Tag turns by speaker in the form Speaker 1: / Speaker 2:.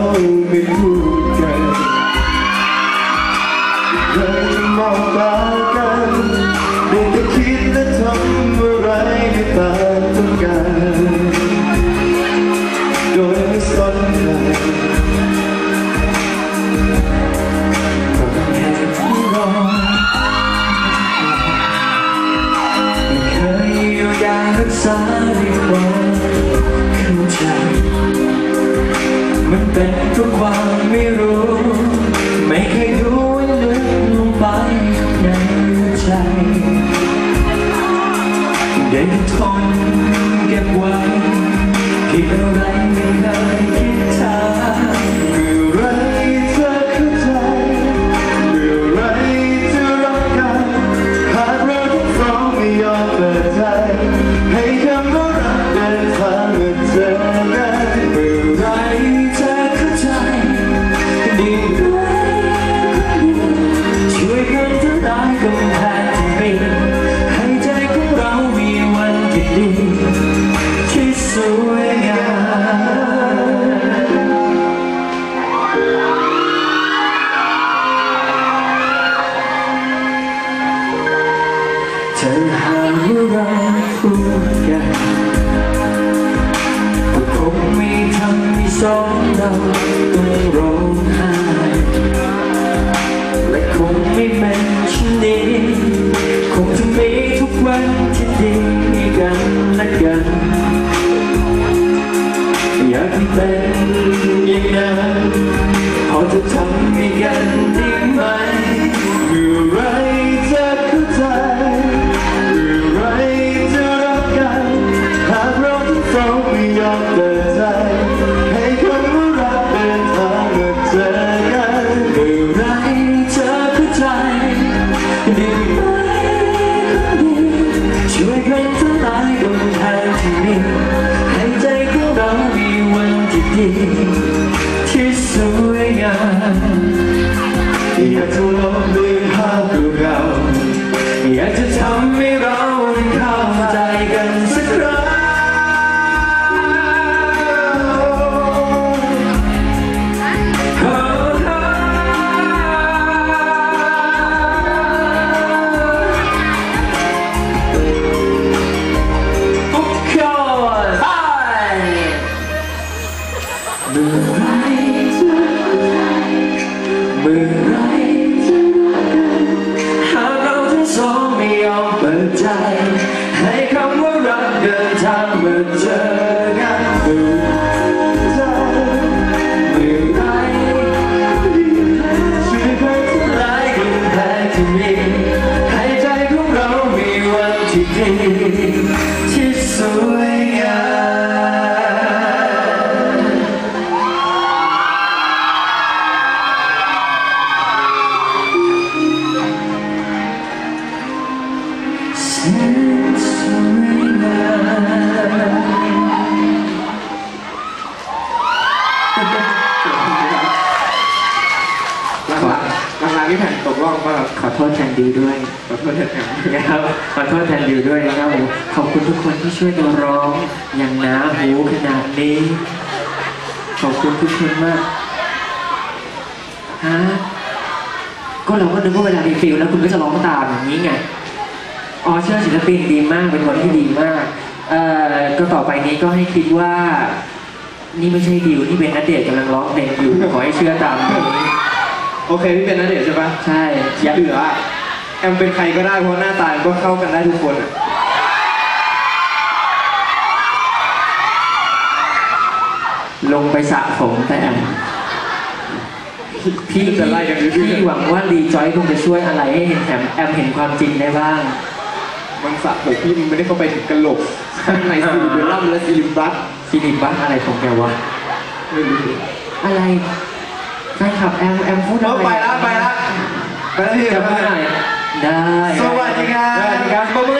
Speaker 1: องเราไม่พูดกันเคยมองตากันได้แต่คิดและทำอะไรไม่ต่างต้องการโดยไม่สนใครก็แค่รอ
Speaker 2: เคยอยู่อย่างรักษา มันเป็นทุกความไม่รู้ ไม่เคยรู้ลึกลงไปในใจได้ทนเก็บไว้คิด
Speaker 1: อะไรไม่
Speaker 2: เคย
Speaker 1: คิดถา
Speaker 2: ทำ ที่ดีที่สวยงาม
Speaker 1: อยากจะลบลื
Speaker 2: วั ขอโทษแทนดิวด้วย
Speaker 3: ขอโทษแทนครับ
Speaker 2: นะครับ ขอโทษแทนดิวด้วยนะครับผมขอบคุณทุกคนที่ช่วยกันร้อง อย่างหนาหูขนาดนี้ ขอบคุณทุกคนมาก ฮะ ก็เราก็นึกว่าเวลามีฟิลแล้วคุณก็จะร้องตามอย่างนี้ไง อ๋อเชื่อศิลปินดีมาก เป็นคนที่ดีมาก เอ่อ ก็ต่อไปนี้ก็ให้คิดว่า นี่ไม่ใช่ดิวนี่เป็นนัดเดทกำลังร้องเพลงอยู่ ขอให้เชื่อตามนี้
Speaker 3: โอเคพี่เป็นนัเดชน์ใช่ปะ
Speaker 2: ใช่
Speaker 3: ที่เหลืออะแอมเป็นใครก็ได้เพราะหน้าตาก็เข้ากันได้ทุกคนอะ
Speaker 2: ลงไปสระผมแต่แอมพี่
Speaker 3: จะไล่กันเรื่อย
Speaker 2: พี่หวังว่ารีจอยคงจะช่วยอะไรให้เห็นแอมแอมเห็นความจริงได้บ้าง
Speaker 3: ๆมันสระผมพี่มันไม่ได้เข้าไปถึงกระโหลกข้างในซิลิเบลัมและซิลิบัส
Speaker 2: ฟิลิปบ้าอะไรของแกวะ
Speaker 3: ไม่รู้
Speaker 2: อะไร แฟนคลับแอมแอมพูด
Speaker 3: เอา
Speaker 2: อะไร
Speaker 3: ไปละไปละไปละพี่
Speaker 2: จะ
Speaker 3: ไป
Speaker 2: พูดห
Speaker 3: ละ
Speaker 2: น่อยได้
Speaker 3: สวัสดีครับ
Speaker 2: สวัสดีครับ
Speaker 3: ปรบมือให้